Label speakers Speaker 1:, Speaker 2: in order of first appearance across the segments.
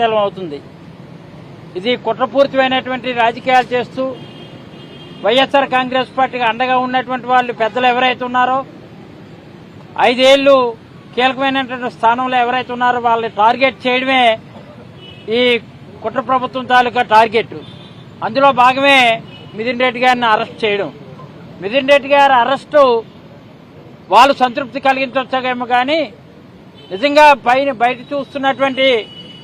Speaker 1: తెలం అవుతుంది. ఇది కుట్రపూరితమైనటువంటి రాజకీయాలు చేస్తూ వైఎస్ఆర్ కాంగ్రెస్ పార్టీకి అండగా ఉన్నటువంటి వాళ్ళు పెద్దలు ఎవరైతే ఉన్నారో ఐదేళ్ళు కీలకమైనటువంటి స్థానంలో ఎవరైతే ఉన్నారో వాళ్ళని టార్గెట్ చేయడమే ఈ కుట్ర ప్రభుత్వం తాలూకా టార్గెట్. అందులో భాగమే మిథున్ రెడ్డి గారిని అరెస్ట్ చేయడం. మిథున్ రెడ్డి గారి అరెస్టు వాళ్ళు సంతృప్తి కలిగించవచ్చేమో కానీ నిజంగా పైన బయట చూస్తున్నటువంటి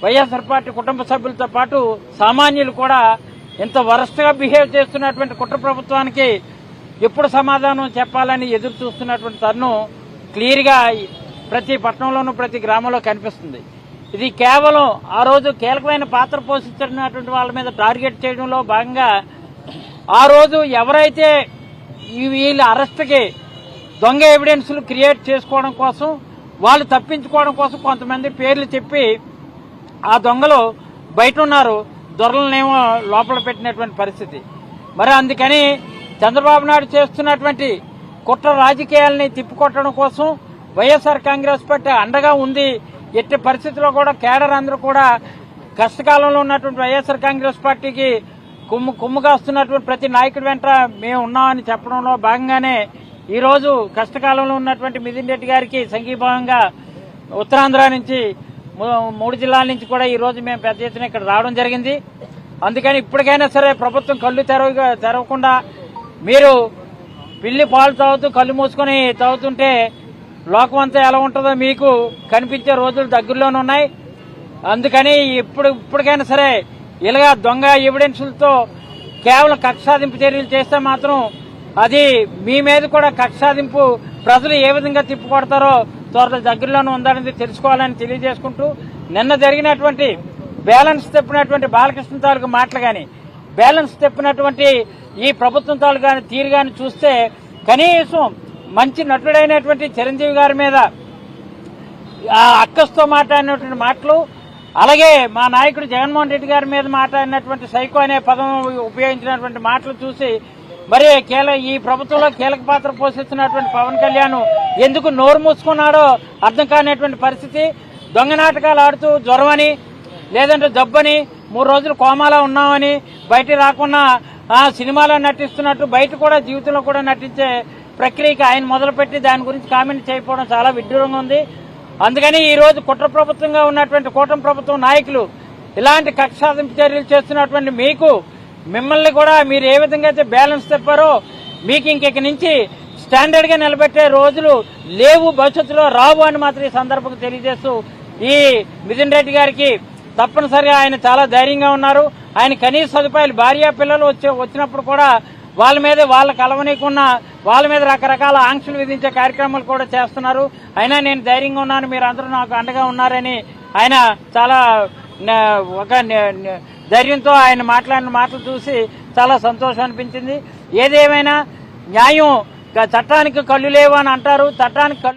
Speaker 1: వైఎస్ఆర్ పార్టీ కుటుంబ సభ్యులతో పాటు సామాన్యులు కూడా ఇంత వరస్ట్గా బిహేవ్ చేస్తున్నటువంటి కుట్ర ప్రభుత్వానికి ఎప్పుడు సమాధానం చెప్పాలని ఎదురు చూస్తున్నటువంటి తరుణం క్లియర్గా ప్రతి పట్టణంలోనూ ప్రతి గ్రామంలో కనిపిస్తుంది. ఇది కేవలం ఆ రోజు కీలకమైన పాత్ర పోషించినటువంటి వాళ్ళ మీద టార్గెట్ చేయడంలో భాగంగా ఆ రోజు ఎవరైతే వీళ్ళ అరెస్ట్కి దొంగ ఎవిడెన్స్లు క్రియేట్ చేసుకోవడం కోసం వాళ్ళు తప్పించుకోవడం కోసం కొంతమంది పేర్లు చెప్పి ఆ దొంగలు బయట ఉన్నారు దొరలనేమో లోపల పెట్టినటువంటి పరిస్థితి. మరి అందుకని చంద్రబాబు నాయుడు చేస్తున్నటువంటి కుట్ర రాజకీయాల్ని తిప్పికొట్టడం కోసం వైఎస్ఆర్ కాంగ్రెస్ పార్టీ అండగా ఉంది ఎట్టి పరిస్థితుల్లో కూడా కేడర్ అందరూ కూడా కష్టకాలంలో ఉన్నటువంటి వైఎస్ఆర్ కాంగ్రెస్ పార్టీకి కుమ్ము కుమ్ముగాస్తున్నటువంటి ప్రతి నాయకుడి వెంట మేము ఉన్నామని చెప్పడంలో భాగంగానే ఈరోజు కష్టకాలంలో ఉన్నటువంటి మిథున్ రెడ్డి గారికి సంఘీభావంగా ఉత్తరాంధ్ర నుంచి మూడు జిల్లాల నుంచి కూడా ఈ రోజు మేము పెద్ద ఎత్తున ఇక్కడ రావడం జరిగింది. అందుకని ఇప్పటికైనా సరే ప్రభుత్వం కళ్ళు తెరవ తెరవకుండా మీరు పిల్లి పాలు తాగుతూ కళ్ళు మూసుకొని తాగుతుంటే లోకం అంతా ఎలా ఉంటుందో మీకు కనిపించే రోజులు దగ్గరలోనే ఉన్నాయి. అందుకని ఇప్పుడు ఇప్పటికైనా సరే ఇలాగా దొంగ ఎవిడెన్సులతో కేవలం కక్షాదింపు చర్యలు చేస్తే మాత్రం అది మీ మీద కూడా కక్షాదింపు ప్రజలు ఏ విధంగా తిప్పుకొడతారో త్వరలో దగ్గరలోనే ఉందనేది తెలుసుకోవాలని తెలియజేసుకుంటూ నిన్న జరిగినటువంటి బ్యాలెన్స్ తెప్పినటువంటి బాలకృష్ణ తాలూకు మాటలు కానీ బ్యాలెన్స్ తెప్పినటువంటి ఈ ప్రభుత్వం తాలూకు కానీ తీరు కానీ చూస్తే కనీసం మంచి నటుడైనటువంటి చిరంజీవి గారి మీద ఆ అక్కస్తో మాట్లాడినటువంటి మాటలు అలాగే మా నాయకుడు జగన్మోహన్ రెడ్డి గారి మీద మాట్లాడినటువంటి సైకో అనే పదం ఉపయోగించినటువంటి మాటలు చూసి మరి కీల ఈ ప్రభుత్వంలో కీలక పాత్ర పోషిస్తున్నటువంటి పవన్ కళ్యాణ్ ఎందుకు నోరు మూసుకున్నాడో అర్థం కానిటువంటి పరిస్థితి. దొంగ నాటకాలు ఆడుతూ జ్వరమని లేదంటే జబ్బని మూడు రోజులు కోమాలో ఉన్నామని బయట రాకుండా సినిమాలో నటిస్తున్నట్టు బయట కూడా జీవితంలో కూడా నటించే ప్రక్రియకి ఆయన మొదలుపెట్టి దాని గురించి కామెంట్ చేయకపోవడం చాలా విడ్డూరంగా ఉంది. అందుకని ఈరోజు కుట్ర ప్రభుత్వంగా ఉన్నటువంటి కూటమి ప్రభుత్వం నాయకులు ఇలాంటి కక్షాదింపు చర్యలు చేస్తున్నటువంటి మీకు మిమ్మల్ని కూడా మీరు ఏ విధంగా అయితే బ్యాలెన్స్ తెప్పారో మీకు ఇంక నుంచి స్టాండర్డ్గా నిలబెట్టే రోజులు లేవు భవిష్యత్తులో రావు అని మాత్రం ఈ సందర్భంగా తెలియజేస్తూ ఈ మిథున్ రెడ్డి గారికి తప్పనిసరిగా ఆయన చాలా ధైర్యంగా ఉన్నారు. ఆయన కనీస సదుపాయాలు భార్య పిల్లలు వచ్చే వచ్చినప్పుడు కూడా వాళ్ళ మీద వాళ్ళ కలవనీకున్న వాళ్ళ మీద రకరకాల ఆంక్షలు విధించే కార్యక్రమాలు కూడా చేస్తున్నారు. అయినా నేను ధైర్యంగా ఉన్నాను మీరు అందరూ నాకు అండగా ఉన్నారని ఆయన చాలా ఒక ధైర్యంతో ఆయన మాట్లాడిన మాటలు చూసి చాలా సంతోషం అనిపించింది. ఏదేమైనా న్యాయం చట్టానికి కళ్ళు లేవు అని అంటారు. చట్టానికి కళ్ళు